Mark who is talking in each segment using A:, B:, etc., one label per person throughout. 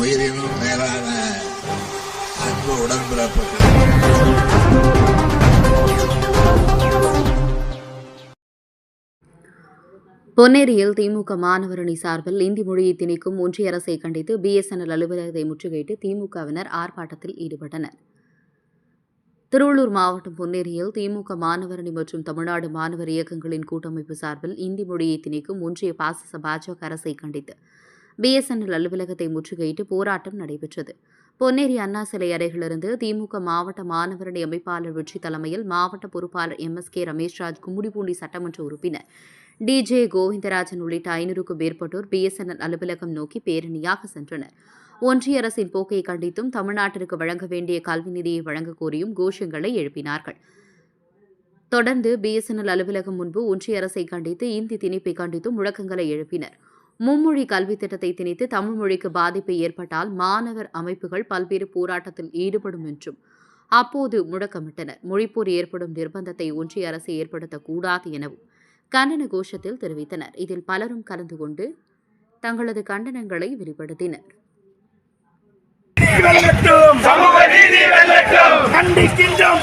A: உயிரினும் மேலான அன்பு உடன்பிறப்பு
B: பொன்னேரியில் திமுக மாணவரணி சார்பில் இந்தி மொழியை திணிக்கும் ஒன்றிய அரசை கண்டித்து பிஎஸ்என்எல் அலுவலகத்தை முற்றுகையிட்டு திமுகவினர் ஆர்ப்பாட்டத்தில் ஈடுபட்டனர். திருவள்ளூர் மாவட்டம் பொன்னேரியில் திமுக மாணவரணி மற்றும் தமிழ்நாடு மாணவர் இயக்கங்களின் கூட்டமைப்பு சார்பில் இந்தி மொழியை திணிக்கும் ஒன்றிய பாசிச பாஜக அரசை கண்டித்து பிஎஸ்என்எல் அலுவலகத்தை முற்றுகையிட்டு போராட்டம் நடைபெற்றது. பொன்னேரி அண்ணா சிலை அறைகளிலிருந்து திமுக மாவட்ட மாணவரணி அமைப்பாளர் வெற்றி தலைமையில் மாவட்ட பொறுப்பாளர் M. S. K. Rameshraj Gummidipoondi சட்டமன்ற உறுப்பினர் டிஜே கோவிந்தராஜன் உள்ளிட்ட ஐநூறுக்கும் மேற்பட்டோர் பிஎஸ்என்எல் அலுவலகம் நோக்கி பேரணியாக சென்றனர். ஒன்றிய அரசின் போக்கை கண்டித்தும் தமிழ்நாட்டிற்கு வழங்க வேண்டிய கல்வி நிதியை வழங்கக் கோரியும் கோஷங்களை எழுப்பினார்கள். தொடர்ந்து பிஎஸ்என்எல் அலுவலகம் முன்பு ஒன்றிய அரசை கண்டித்து இந்தி திணிப்பை கண்டித்தும் முழக்கங்களை எழுப்பினர். மும்மொழி கல்வி திட்டத்தை திணித்து தமிழ் மொழிக்கு பாதிப்பு ஏற்பட்டால் மாணவர் அமைப்புகள் பல்வேறு போராட்டத்தில் ஈடுபடும் என்றும் அப்போது முழக்கமிட்டனர். மொழிப்போர் ஏற்படும் நிர்பந்தத்தை ஒன்றிய அரசு ஏற்படுத்தக்கூடாது எனவும் கண்டன கோஷத்தில் தெரிவித்தனர். இதில் பலரும் கலந்து கொண்டு தங்களது கண்டனங்களை வெளிப்படுத்தினர்
C: வெல்லட்டும்
D: சமூக நீதி வெல்லட்டும்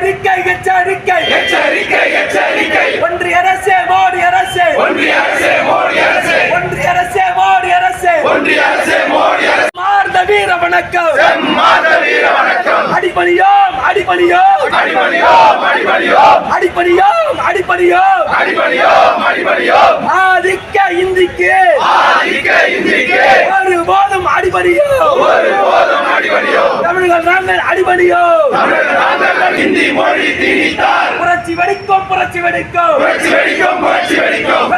C: எச்சரிக்கை எச்சரிக்கை.
D: எச்சரிக்கை எச்சரிக்கை.
C: ஒன்றிய அரசே மோடி அரசே.
D: ஒன்றிய அரசே மோடி அரசே.
C: ஒன்றிய அரசே மோடி அரசே.
D: ஒன்றிய அரசே மோடி அரசே.
C: மார்ந்த வீர வணக்கம்.
D: மாத வீர வணக்கம்.
C: அடிபணியோம் அடிபணியோம்.
D: அடிபணியோம் அடிபணியோம்.
C: அடிபணியோம் அடிபணியோம்.
D: அடிபணியோம் அடிபணியோம்.
C: ஆதிக்க இந்திக்கு.
D: ஆதிக்க இந்திக்கு.
C: ஒருபோதும் அடிபணியோம்.
D: ஒருபோதும்
C: தமிழர்கள் நாங்கள்
D: தமிழர்கள் இந்தி மொழி திணித்தால்.
C: புரட்சி வெடிக்கும் புரட்சி வெடிக்கும்.
D: புரட்சி வெடிக்கும் புரட்சி வெடிக்கும்.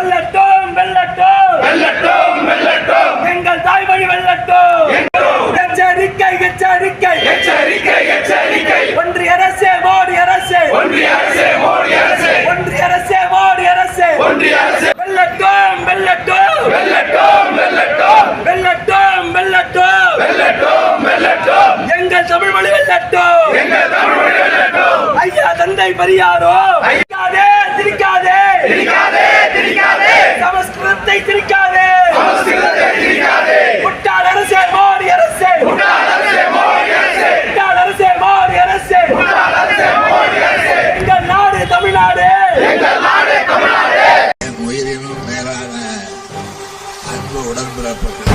C: எங்கள் தமிழ் மொழி வெல்லட்டும்.
D: எங்கள் தமிழ் மொழி வெல்லட்டும்.
C: ஐயா தந்தை பெரியாரோ? திரிக்காதே திரிக்காதே
D: திரிக்காதே திரிக்காதே
C: சமஸ்கிருதத்தை திரிக்காதே
D: சமஸ்கிருதத்தை திரிக்காதே
C: முட்டாள் அரசே மோடி அரசே.
D: முன்னாள் அரசே மோடி அரசே.
C: முட்டாள் அரசே மோடி அரசே.
D: முன்னாள் அரசே மோடி அரசே.
C: எங்கள் நாடு தமிழ்நாடு.
D: எங்கள் நாடு தமிழ்நாடு.
A: என் உயிரினும் மேலான அன்பு உடன்பிறப்புகள்.